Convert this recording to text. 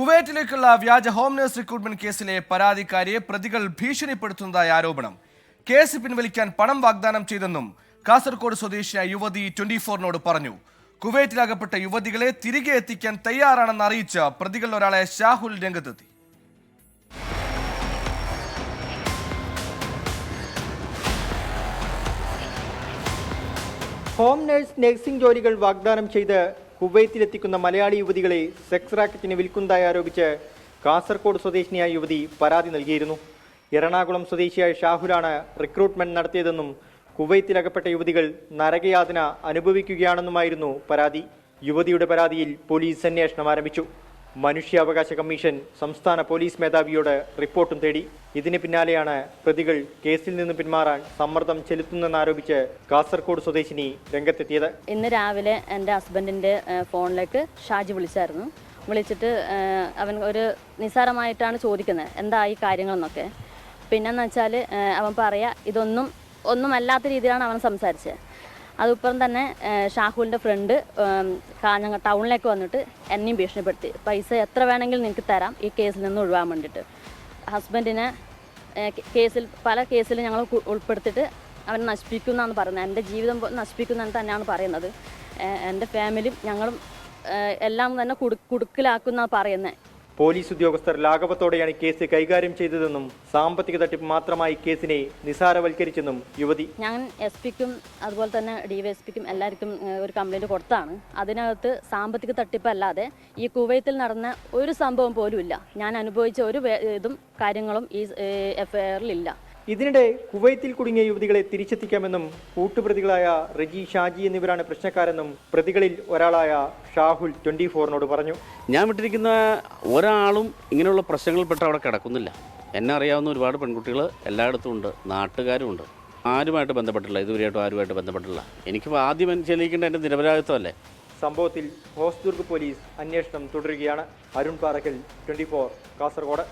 കുവൈറ്റിലേക്കുള്ള വ്യാജ home nurse recruitment കേസിലെ പരാതിക്കാരിയെ പ്രതികൾ ഭീഷണിപ്പെടുത്തുന്നതായി ആരോപണം. കേസ് പിൻവലിക്കാൻ പണം വാഗ്ദാനം ചെയ്തെന്നും കാസർഗോഡ് സ്വദേശിയായ യുവതി ട്വന്റി ഫോറിനോട് പറഞ്ഞു. കുവൈറ്റിലകപ്പെട്ട യുവതികളെ തിരികെ എത്തിക്കാൻ തയ്യാറാണെന്ന് അറിയിച്ച പ്രതികളിൽ ഒരാളെ ഷാഹുൽ രംഗത്തെത്തി. ഹോം നഴ്സ് നഴ്സിംഗ് ജോലികൾ വാഗ്ദാനം ചെയ്ത് കുവൈത്തിലെത്തിക്കുന്ന മലയാളി യുവതികളെ സെക്സ് റാക്കറ്റിന് വിൽക്കുന്നതായി ആരോപിച്ച് കാസർഗോഡ് സ്വദേശിനിയായ യുവതി പരാതി നൽകിയിരുന്നു. എറണാകുളം സ്വദേശിയായ ഷാഹുലാണ് റിക്രൂട്ട്മെന്റ് നടത്തിയതെന്നും കുവൈത്തിലകപ്പെട്ട യുവതികൾ നരകയാതന അനുഭവിക്കുകയാണെന്നുമായിരുന്നു പരാതി. യുവതിയുടെ പരാതിയിൽ പോലീസ് അന്വേഷണം ആരംഭിച്ചു. മനുഷ്യാവകാശ കമ്മീഷൻ സംസ്ഥാന പോലീസ് മേധാവിയോട് റിപ്പോർട്ടും തേടി. ഇതിന് പിന്നാലെയാണ് പ്രതികൾ കേസിൽ നിന്ന് പിന്മാറാൻ സമ്മർദ്ദം ചെലുത്തുന്നെന്നാരോപിച്ച് കാസർഗോഡ് സ്വദേശിനി രംഗത്തെത്തിയത്. ഇന്ന് രാവിലെ എന്റെ ഹസ്ബൻഡിന്റെ ഫോണിലേക്ക് ഷാജി വിളിച്ചായിരുന്നു. വിളിച്ചിട്ട് അവൻ ഒരു നിസ്സാരമായിട്ടാണ് ചോദിക്കുന്നത് എന്താ ഈ കാര്യങ്ങളെന്നൊക്കെ. പിന്നെന്ന് വെച്ചാൽ അവൻ പറയാ ഇതൊന്നും ഒന്നുമല്ലാത്ത രീതിയിലാണ് അവൻ സംസാരിച്ചത്. അതിപ്പം തന്നെ ഷാഹുലിന്റെ ഫ്രണ്ട് കാഞ്ഞങ്ങ ടൗണിലേക്ക് വന്നിട്ട് എന്നെയും ഭീഷണിപ്പെടുത്തി. പൈസ എത്ര വേണമെങ്കിലും നിനക്ക് തരാം ഈ കേസിൽ നിന്ന് ഒഴിവാൻ വേണ്ടിയിട്ട്. ഹസ്ബൻഡിനെ കേസിൽ പല കേസിലും ഞങ്ങൾ ഉൾപ്പെടുത്തിയിട്ട് അവനെ നശിപ്പിക്കുന്നതാണ് പറയുന്നത്. എന്റെ ജീവിതം നശിപ്പിക്കുന്നതെന്ന് തന്നെയാണ് പറയുന്നത്. എന്റെ ഫാമിലിയും ഞങ്ങളും എല്ലാം തന്നെ കുടു കുടുക്കിലാക്കുന്ന പറയുന്നത്. പോലീസ് ഉദ്യോഗസ്ഥർ ലാഘവത്തോടെയാണ് കേസ് കൈകാര്യം ചെയ്തതെന്നും സാമ്പത്തിക തട്ടിപ്പ് മാത്രമായി കേസിനെ നിസാരവൽക്കരിച്ചെന്നും യുവതി ഞാൻ എസ് പിക്കും അതുപോലെ തന്നെ ഡി വൈ എസ് എല്ലാവർക്കും ഒരു കംപ്ലൈന്റ് കൊടുത്താണ്. അതിനകത്ത് സാമ്പത്തിക തട്ടിപ്പല്ലാതെ ഈ കുവൈത്തിൽ നടന്ന ഒരു സംഭവം പോലും ഇല്ല ഞാൻ അനുഭവിച്ച ഒരു ഇതും കാര്യങ്ങളും ഈ എഫ്ഐആറിൽ ഐ ആറിലില്ല. ഇതിനിടെ കുവൈത്തിൽ കുടുങ്ങിയ യുവതികളെ തിരിച്ചെത്തിക്കാമെന്നും കൂട്ടുപ്രതികളായ റജി ഷാജി എന്നിവരാണ് പ്രശ്നക്കാരെന്നും പ്രതികളിൽ ഒരാളായ ഷാഹുൽ ട്വന്റി ഫോറിനോട് പറഞ്ഞു. ഞാൻ വിട്ടിരിക്കുന്ന ഒരാളും ഇങ്ങനെയുള്ള പ്രശ്നങ്ങളിൽപ്പെട്ട് അവിടെ കിടക്കുന്നില്ല. എന്നെ അറിയാവുന്ന ഒരുപാട് പെൺകുട്ടികൾ എല്ലായിടത്തും ഉണ്ട്. നാട്ടുകാരും ഉണ്ട്. ആരുമായിട്ട് ബന്ധപ്പെട്ടില്ല ഇതുവരെയായിട്ടും ആരുമായിട്ട് ബന്ധപ്പെട്ടില്ല എനിക്ക് ആദ്യം മനസ്സിലാക്കേണ്ട എന്റെ നിരപരാധിത്വമല്ലേ? സംഭവത്തിൽ ഹോസ്ദുർഗ് പോലീസ് അന്വേഷണം തുടരുകയാണ്. അരുൺ പാറക്കൽ ട്വന്റി കാസർഗോഡ്.